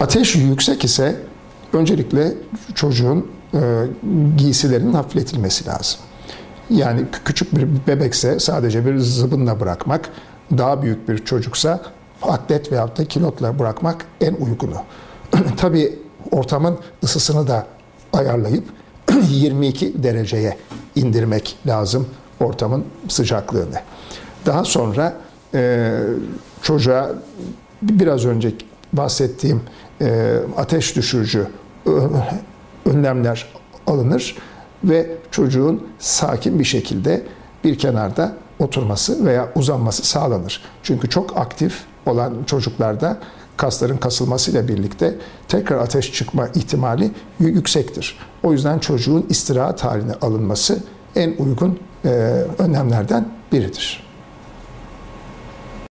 Ateş yüksek ise öncelikle çocuğun e, giysilerinin hafifletilmesi lazım. Yani küçük bir bebekse sadece bir zıbınla bırakmak, daha büyük bir çocuksa atlet veyahut da kilotla bırakmak en uygunu. Tabii ortamın ısısını da ayarlayıp 22 dereceye indirmek lazım ortamın sıcaklığını. Daha sonra e, çocuğa biraz önce bahsettiğim ateş düşürücü e, önlemler alınır ve çocuğun sakin bir şekilde bir kenarda oturması veya uzanması sağlanır. Çünkü çok aktif olan çocuklarda kasların kasılmasıyla birlikte tekrar ateş çıkma ihtimali yüksektir. O yüzden çocuğun istirahat haline alınması en uygun önlemlerden biridir.